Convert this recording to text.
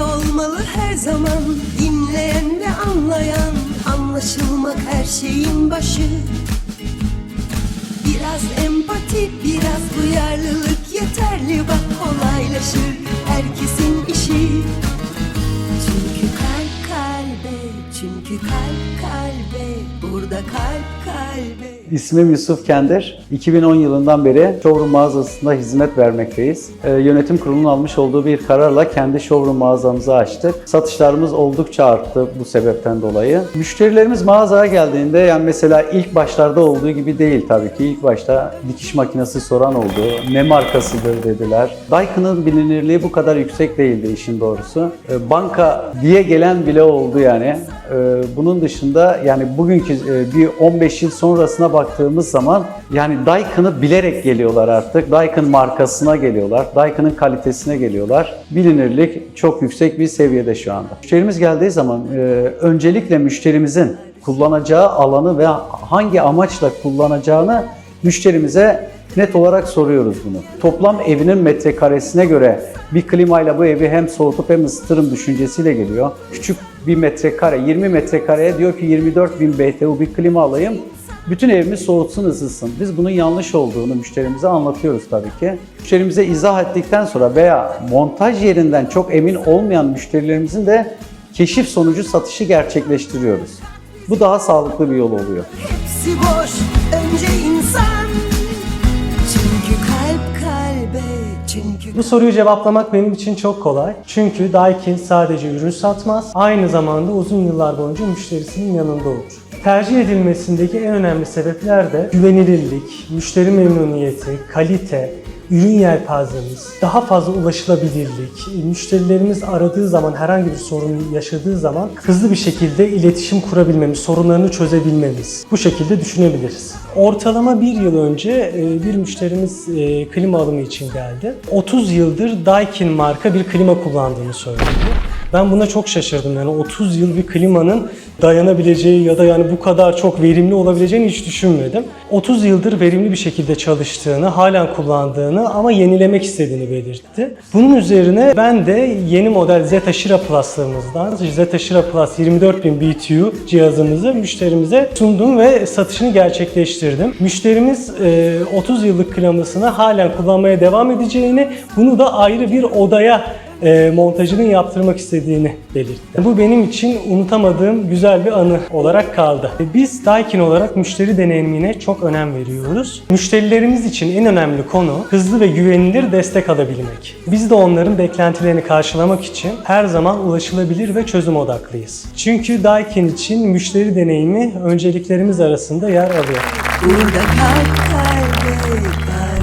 olmalı her zaman Dinleyen ve anlayan Anlaşılmak her şeyin başı Biraz empati, biraz duyarlılık yeterli bak kolaylaşır herkesin işi. Çünkü kalp kalbe, çünkü kalp kalbe, burada kalp kalbe. İsmim Yusuf Kender. 2010 yılından beri showroom mağazasında hizmet vermekteyiz. Ee, yönetim kurulunun almış olduğu bir kararla kendi showroom mağazamızı açtık. Satışlarımız oldukça arttı bu sebepten dolayı. Müşterilerimiz mağazaya geldiğinde yani mesela ilk başlarda olduğu gibi değil tabii ki. İlk başta dikiş makinesi soran oldu. Ne markasıdır dediler. Daikin'in bilinirliği bu kadar yüksek değildi işin doğrusu. Ee, banka diye gelen bile oldu yani. Ee, bunun dışında yani bugünkü e, bir 15 yıl sonrasına baktığımız zaman yani Daikin'ı bilerek geliyorlar artık. Daikin markasına geliyorlar. Daikin'in kalitesine geliyorlar. Bilinirlik çok yüksek bir seviyede şu anda. Müşterimiz geldiği zaman e, öncelikle müşterimizin kullanacağı alanı ve hangi amaçla kullanacağını müşterimize net olarak soruyoruz bunu. Toplam evinin metrekaresine göre bir klimayla bu evi hem soğutup hem ısıtırım düşüncesiyle geliyor. Küçük bir metrekare, 20 metrekareye diyor ki 24 bin BTU bir klima alayım. Bütün evimiz soğutsun, ısıtsın. Biz bunun yanlış olduğunu müşterimize anlatıyoruz tabii ki. Müşterimize izah ettikten sonra veya montaj yerinden çok emin olmayan müşterilerimizin de keşif sonucu satışı gerçekleştiriyoruz. Bu daha sağlıklı bir yol oluyor. Hepsi boş, önce insan. Çünkü kalp kalbe, çünkü Bu soruyu cevaplamak benim için çok kolay. Çünkü Daikin sadece ürün satmaz, aynı zamanda uzun yıllar boyunca müşterisinin yanında olur. Tercih edilmesindeki en önemli sebepler de güvenilirlik, müşteri memnuniyeti, kalite, ürün yelpazemiz, daha fazla ulaşılabilirlik, müşterilerimiz aradığı zaman herhangi bir sorun yaşadığı zaman hızlı bir şekilde iletişim kurabilmemiz, sorunlarını çözebilmemiz. Bu şekilde düşünebiliriz. Ortalama bir yıl önce e, bir müşterimiz e, klima alımı için geldi. 30 yıldır Daikin marka bir klima kullandığını söyledi. Ben buna çok şaşırdım. Yani 30 yıl bir klimanın dayanabileceği ya da yani bu kadar çok verimli olabileceğini hiç düşünmedim. 30 yıldır verimli bir şekilde çalıştığını, halen kullandığını ama yenilemek istediğini belirtti. Bunun üzerine ben de yeni model Zeta Shira Plus'larımızdan Zeta Shira Plus 24000 BTU cihazımızı müşterimize sundum ve satışını gerçekleştirdim. Müşterimiz e, 30 yıllık klimasını halen kullanmaya devam edeceğini, bunu da ayrı bir odaya e, montajını yaptırmak istediğini belirtti. Bu benim için unutamadığım güzel bir anı olarak kaldı. E, Biz Daikin olarak müşteri deneyimine çok önem veriyoruz. Müşterilerimiz için en önemli konu hızlı ve güvenilir destek alabilmek. Biz de onların beklentilerini karşılamak için her zaman ulaşılabilir ve çözüm odaklıyız. Çünkü Daikin için müşteri deneyimi önceliklerimiz arasında yer alıyor. burada kalp kalbe karşı.